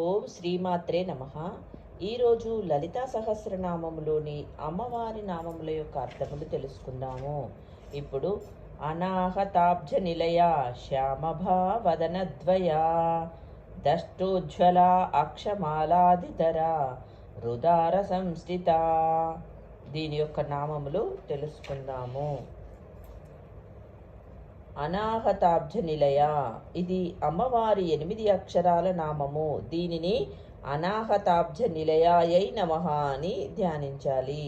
ఓం శ్రీమాత్రే నమ. ఈరోజు లలితా సహస్రనామములోని అమ్మవారి నామముల యొక్క అర్థములు తెలుసుకుందాము. ఇప్పుడు అనాహతాబ్జ నిలయ శ్యామభావదనద్వయ దష్టోజ్వల అక్షమాలాదిధర రుదార సంస్థిత దీని యొక్క నామములు తెలుసుకుందాము. అనాహతాబ్జ నిలయ ఇది అమ్మవారి ఎనిమిది అక్షరాల నామము. దీనిని అనాహతాబ్జ నిలయాయై నమః అని ధ్యానించాలి.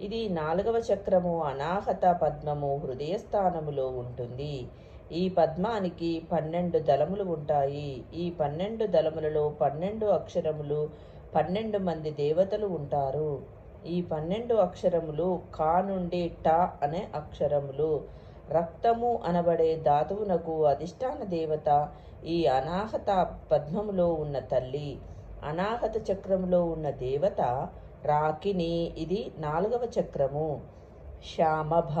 ఇది నాలుగవ చక్రము అనాహత పద్మము హృదయస్థానములో ఉంటుంది. ఈ పద్మానికి పన్నెండు దళములు ఉంటాయి. ఈ పన్నెండు దళములలో పన్నెండు అక్షరములు పన్నెండు మంది దేవతలు ఉంటారు. ఈ పన్నెండు అక్షరములు కా నుండి ట అనే అక్షరములు. రక్తము అనబడే ధాతువునకు అధిష్టాన దేవత ఈ అనాహత పద్మములో ఉన్న తల్లి అనాహత చక్రంలో ఉన్న దేవత రాకిని ఇది నాలుగవ చక్రము. శ్యామభ.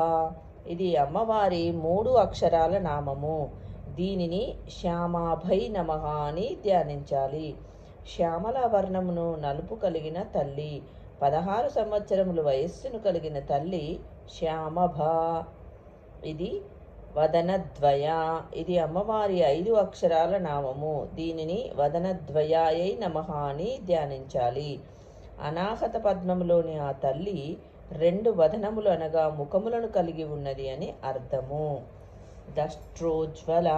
ఇది అమ్మవారి మూడు అక్షరాల నామము. దీనిని శ్యామాభై నమ అని ధ్యానించాలి. శ్యామల వర్ణమును నలుపు కలిగిన తల్లి పదహారు సంవత్సరముల వయస్సును కలిగిన తల్లి శ్యామభ. ఇది వదనద్వయ. ఇది అమ్మవారి ఐదు అక్షరాల నామము. దీనిని వదనద్వయాయై నమః అని ధ్యానించాలి. అనాహత పద్మములోని ఆ తల్లి రెండు వదనములు అనగా ముఖములను కలిగి ఉన్నది అని అర్థము. దష్ట్రోజ్వల.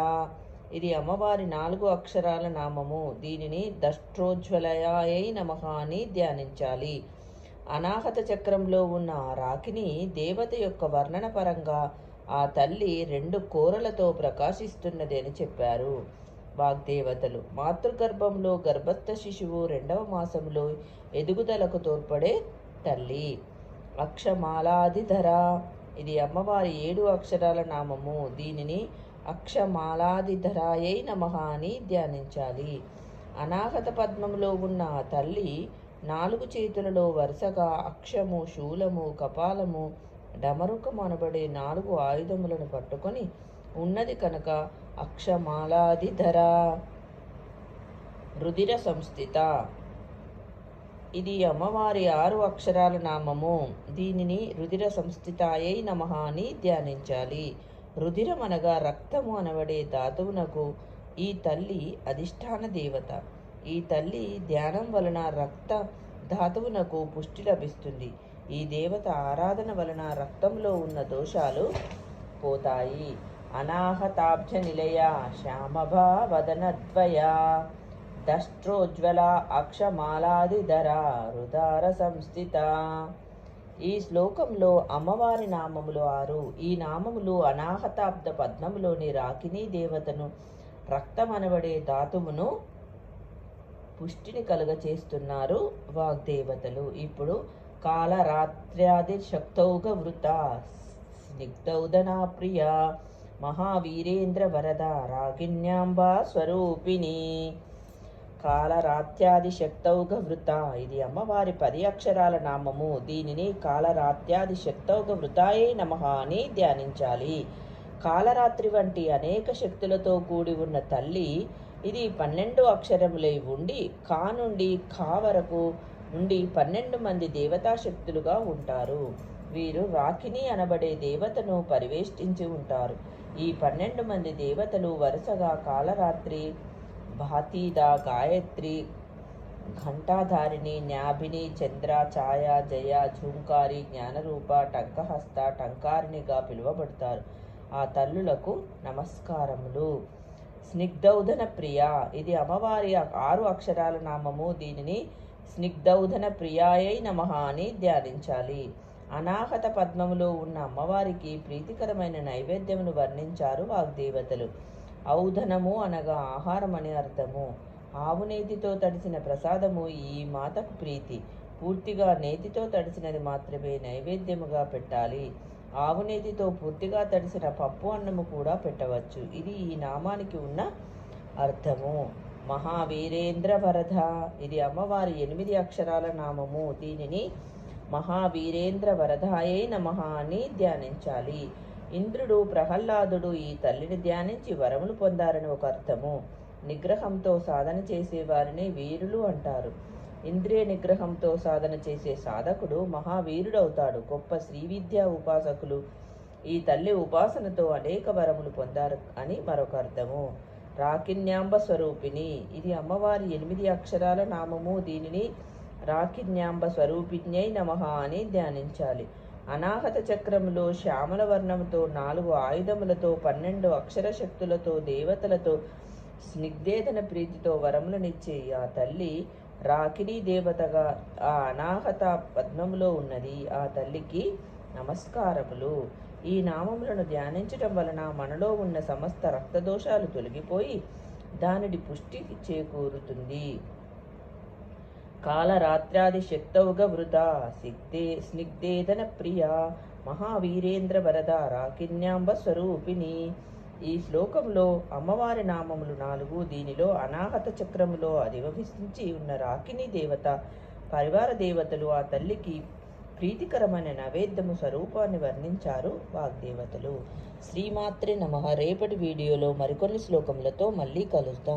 ఇది అమ్మవారి నాలుగు అక్షరాల నామము. దీనిని దష్ట్రోజ్వలయాయై నమః అని ధ్యానించాలి. అనాహత చక్రంలో ఉన్న ఆ రాకిని దేవత యొక్క వర్ణన పరంగా ఆ తల్లి రెండు కోరలతో ప్రకాశిస్తున్నది అని చెప్పారు. వాగ్దేవతలు మాతృగర్భంలో గర్భస్థ శిశువు రెండవ మాసంలో ఎదుగుదలకు తోడ్పడే తల్లి. అక్షమాలాదిధర ఇది అమ్మవారి ఏడు అక్షరాల నామము. దీనిని అక్షమాలాదిధరాయై నమ అని ధ్యానించాలి. అనాహత పద్మంలో ఉన్న తల్లి నాలుగు చేతులలో వరుసగా అక్షము శూలము కపాలము డమరుకము అనబడే నాలుగు ఆయుధములను పట్టుకొని ఉన్నది కనుక అక్షమాలాదిధర. రుధిర సంస్థిత. ఇది అమ్మవారి ఆరు అక్షరాల నామము. దీనిని రుధిర సంస్థితాయై నమ అని ధ్యానించాలి. రుధిరం అనగా రక్తము అనబడే ధాతువునకు ఈ తల్లి అధిష్టాన దేవత. ఈ తల్లి ధ్యానం వలన రక్త ధాతువునకు పుష్టి లభిస్తుంది. ఈ దేవత ఆరాధన వలన రక్తంలో ఉన్న దోషాలు పోతాయి. అనాహతాబ్జ నిలయ శ్యామభావదనద్వయ దష్ట్రోజ్వల అక్షమాలాదిధర రుదార సంస్థిత. ఈ శ్లోకంలో అమ్మవారి నామములు ఆరు. ఈ నామములు అనాహతాబ్ద పద్మములోని రాకినీ దేవతను రక్తమనబడే ధాతువును పుష్టిని కలుగ చేస్తున్నారు వాగ్దేవతలు. ఇప్పుడు కాలరాత్ర్యాది శక్తౌగ వృత స్నిగ్ధౌదనా ప్రియ మహావీరేంద్ర వరద రాగిణ్యాంబా స్వరూపిణి కాలరాత్యాది శక్తౌగ వృత ఇది అమ్మవారి పది అక్షరాల నామము. దీనిని కాలరాత్యాది శక్తౌగ వృతాయే నమః అని ధ్యానించాలి. కాలరాత్రి వంటి అనేక శక్తులతో కూడి ఉన్న తల్లి ఇది పన్నెండు అక్షరములై ఉండి కా నుండి కా వరకు నుండి పన్నెండు మంది దేవతా శక్తులుగా ఉంటారు. వీరు రాఖిని అనబడే దేవతను పరివేష్టించి ఉంటారు. ఈ పన్నెండు మంది దేవతలు వరుసగా కాలరాత్రి భాతీద గాయత్రి ఘంటాధారిణి న్యాభిని చంద్ర ఛాయ జయ ఝుంకారి జ్ఞానరూప టంకహస్త టంకారిణిగా పిలువబడతారు. ఆ తల్లులకు నమస్కారములు. స్నిగ్ధౌధన ప్రియ. ఇది అమ్మవారి ఆరు అక్షరాల నామము. దీనిని స్నిగ్ధౌధన ప్రియాయై నమః అని ధ్యానించాలి. అనాహత పద్మములో ఉన్న అమ్మవారికి ప్రీతికరమైన నైవేద్యమును వర్ణించారు వాగ్దేవతలు. ఔధనము అనగా ఆహారం అని అర్థము. ఆవు నేతితో తడిసిన ప్రసాదము ఈ మాతకు ప్రీతి. పూర్తిగా నేతితో తడిసినది మాత్రమే నైవేద్యముగా పెట్టాలి. ఆవు నేతితో పూర్తిగా తడిసిన పప్పు అన్నము కూడా పెట్టవచ్చు. ఇది ఈ నామానికి ఉన్న అర్థము. మహావీరేంద్ర వరద. ఇది అమ్మవారి ఎనిమిది అక్షరాల నామము. దీనిని మహావీరేంద్ర వరదాయే నమః అని ధ్యానించాలి. ఇంద్రుడు ప్రహ్లాదుడు ఈ తల్లిని ధ్యానించి వరములు పొందారని ఒక అర్థము. నిగ్రహంతో సాధన చేసే వారిని వీరులు అంటారు. ఇంద్రియ నిగ్రహంతో సాధన చేసే సాధకుడు మహావీరుడవుతాడు. గొప్ప శ్రీ విద్యా ఉపాసకులు ఈ తల్లి ఉపాసనతో అనేక వరములు పొందారు అని మరొక అర్థము. రాకిన్యాంబ స్వరూపిణి ఇది అమ్మవారి ఎనిమిది అక్షరాల నామము. దీనిని రాకిన్యాంబ స్వరూపిణ్యై నమః అని ధ్యానించాలి. అనాహత చక్రములో శ్యామల వర్ణముతో నాలుగు ఆయుధములతో పన్నెండు అక్షర శక్తులతో దేవతలతో స్నిగ్ధేదన ప్రీతితో వరములనిచ్చే ఆ తల్లి రాకిని దేవతగా ఆ అనాహత పద్మములో ఉన్నది. ఆ తల్లికి నమస్కారములు. ఈ నామములను ధ్యానించటం వలన మనలో ఉన్న సమస్త రక్తదోషాలు తొలగిపోయి దానిని పుష్టి చేకూరుతుంది. కాలరాత్రాది శక్తౌగ వృధా సిగ్ధే స్నిగ్ధేదన ప్రియ మహావీరేంద్ర వరద రాకిన్యాంబ స్వరూపిణి. ఈ శ్లోకంలో అమ్మవారి నామములు నాలుగు దీనిలో అనాహత చక్రములో అధివహించి ఉన్న రాకిని దేవత పరివార దేవతలు ఆ తల్లికి ప్రీతికరమైన నైవేద్యము స్వరూపాన్ని వర్ణించారు వాగ్దేవతలు. శ్రీమాత్రే నమ. రేపటి వీడియోలో మరికొన్ని శ్లోకములతో మళ్ళీ కలుద్దాం.